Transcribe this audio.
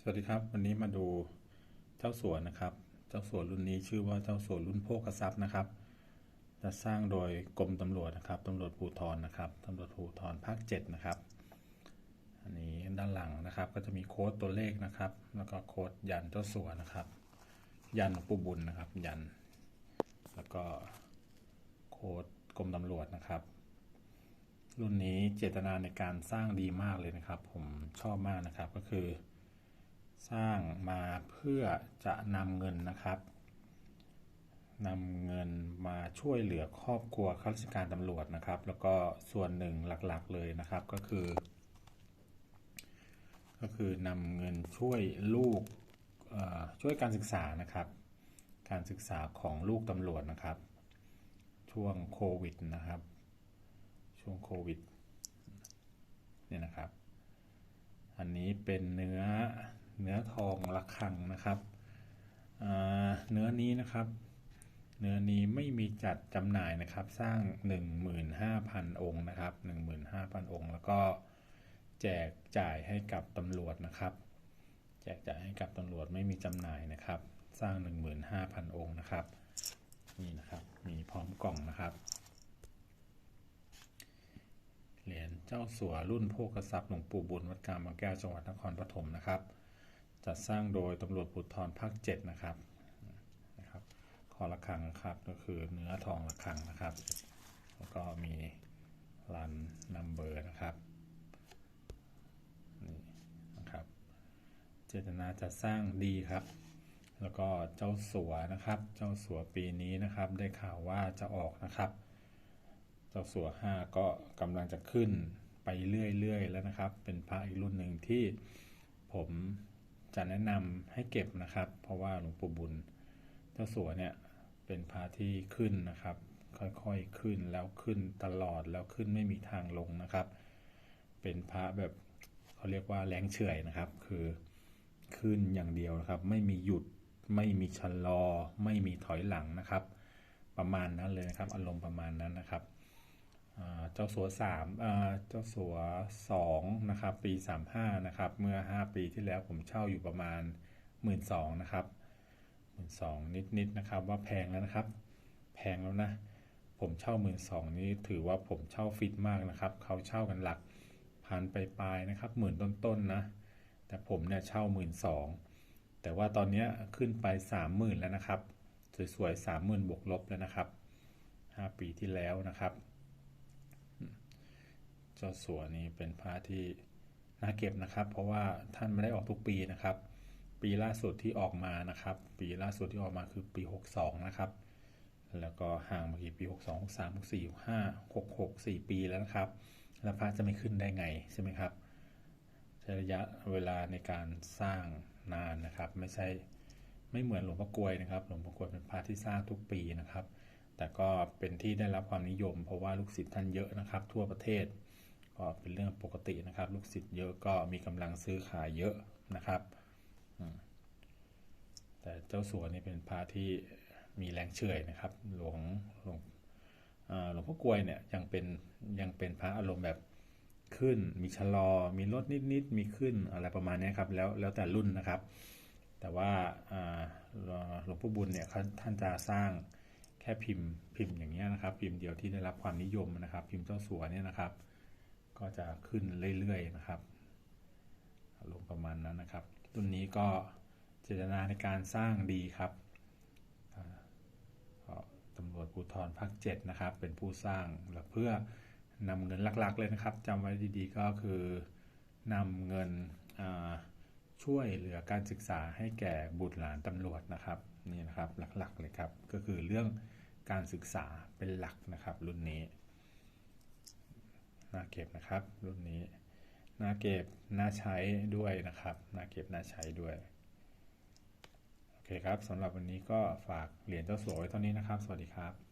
สวัสดีครับ วันนี้มาดูเจ้าสัวนะครับ เจ้าสัวรุ่นนี้ชื่อว่าเจ้าสัวรุ่นโภคทรัพย์นะครับจะสร้างโดยกรมตำรวจนะครับตำรวจภูธรนะครับตำรวจภูธรภาค 7 นะครับ อันนี้ด้านหลังนะครับ ก็จะมีโค้ดตัวเลขนะครับ แล้วก็โค้ดยันเจ้าสัวนะครับ ยันหลวงปู่บุญนะครับ ยัน แล้วก็โค้ดกรมตำรวจนะครับ รุ่นนี้เจตนาในการสร้างดีมากเลยนะครับ ผมชอบมากนะครับก็คือ สร้างมาเพื่อจะนำเงินนะครับนำเงินมาช่วยเหลือครอบครัวข้าราชการตำรวจนะครับ แล้วก็ส่วนหนึ่งหลักๆเลยนะครับก็คือ ก็คือนำเงินช่วยลูกช่วยการศึกษานะครับ การศึกษาของลูกตำรวจนะครับ ช่วงโควิดนะครับ ช่วงโควิดเนี่ยนะครับ อันนี้เป็นเนื้อ เนื้อทองระฆังนะครับเนื้อนี้นะครับ เนื้อนี้ไม่มีจัดจำหน่ายนะครับ สร้าง 15,000 องค์นะครับ 15,000 องค์ แล้วก็แจกจ่ายให้กับตำรวจนะครับ แจกจ่ายให้กับตำรวจไม่มีจำหน่ายนะครับ สร้าง 15,000 องค์นะครับ นี่นะครับ มีพร้อมกล่องนะครับ เหรียญเจ้าสัวรุ่นโภคทรัพย์หลวงปู่บุญวัดกางบางแก้วจังหวัดนครปฐมนะครับ จัดสร้างโดยตำรวจภูธรภาค7นะครับนะครับคอระฆังครับก็คือเนื้อทองระฆังนะครับ แล้วก็มีรันนัมเบอร์นะครับนี่นะครับ เจตนาจะสร้างดีครับ แล้วก็เจ้าสัวนะครับ เจ้าสัวปีนี้นะครับ ได้ข่าวว่าจะออกนะครับ เจ้าสัวห้าก็กำลังจะขึ้นไปเรื่อยๆแล้วนะครับ เป็นพระอีกรุ่นหนึ่งที่ผม จะแนะนำให้เก็บนะครับ เพราะว่าหลวงปู่บุญเจ้าสัวเนี่ยเป็นพระที่ขึ้นนะครับ ค่อยๆขึ้นแล้วขึ้นตลอดแล้วขึ้นไม่มีทางลงนะครับ เป็นพระแบบเขาเรียกว่าแรงเฉื่อยนะครับ คือขึ้นอย่างเดียวนะครับ ไม่มีหยุดไม่มีชะลอ ไม่มีถอยหลังนะครับ ประมาณนั้นเลยนะครับ อารมณ์ประมาณนั้นนะครับ เจ้าสัวสามเจ้าสัวสองนะครับปีสามห้านะครับเมื่อห้าปีที่แล้วผมเช่าอยู่ประมาณหมื่นสองนะครับหมื่นสองนิดๆนะครับว่าแพงแล้วนะครับ แพงแล้วนะ ผมเช่าหมื่นสองนี้ถือว่าผมเช่าฟิตมากนะครับเขาเช่ากันหลักพันไปปลายนะครับหมื่นต้นๆนะแต่ผมเนี่ยเช่าหมื่นสองแต่ว่าตอนนี้ขึ้นไปสามหมื่นแล้วนะครับ สวยๆสามหมื่นบวกลบแล้วนะครับห้าปีที่แล้วนะครับ เจ้าสัวนี้เป็นพระที่น่าเก็บนะครับ เพราะว่าท่านไม่ได้ออกทุกปีนะครับ ปีล่าสุดที่ออกมานะครับ ปีล่าสุดที่ออกมาคือปี 62 นะครับ แล้วก็ห่างมากี่ปี 62 63 64 65 66 4 ปีแล้วนะครับ แล้วพระจะไม่ขึ้นได้ไงใช่ไหมครับใช้ระยะเวลาในการสร้างนานนะครับ ไม่ใช่ไม่เหมือนหลวงพ่อกลวยนะครับ หลวงพ่อกลวยเป็นพระที่สร้างทุกปีนะครับ แต่ก็เป็นที่ได้รับความนิยม เพราะว่าลูกศิษย์ท่านเยอะนะครับ ทั่วประเทศ ก็เป็นเรื่องปกตินะครับ ลูกศิษย์เยอะก็มีกำลังซื้อขายเยอะนะครับแต่เจ้าสัวนี่เป็นพระที่มีแรงเฉื่อยนะครับ หลวงหลวงหลวงพ่อกลวยเนี่ยยังเป็นยังเป็นพระอารมณ์แบบขึ้น มีชะลอ มีลดนิดๆมีขึ้นอะไรประมาณนี้ครับแล้วแล้วแต่รุ่นนะครับ แต่ว่าหลวงพ่อบุญเนี่ยท่านจะสร้างแค่พิมพ์พิมพ์อย่างเงี้นะครับ พิมพ์เดียวที่ได้รับความนิยมนะครับ พิมพ์เจ้าสัวเนี่ยนะครับ ก็จะขึ้นเรื่อยๆนะครับอารมณ์ประมาณนั้นนะครับ รุ่นนี้ก็เจตนาในการสร้างดีครับตำรวจภูธรภาค7นะครับ เป็นผู้สร้างและเพื่อนำเงินหลักๆเลยนะครับจำไว้ดีๆก็คือนำเงินช่วยเหลือการศึกษาให้แก่บุตรหลานตำรวจนะครับนี่นะครับหลักๆเลยครับ ก็คือเรื่องการศึกษาเป็นหลักนะครับ รุ่นนี้ น่าเก็บนะครับ รุ่นนี้น่าเก็บน่าใช้ด้วยนะครับน่าเก็บน่าใช้ด้วยโอเคครับสำหรับวันนี้ก็ฝากเหรียญเจ้าสัวไว้เท่านี้นะครับ สวัสดีครับ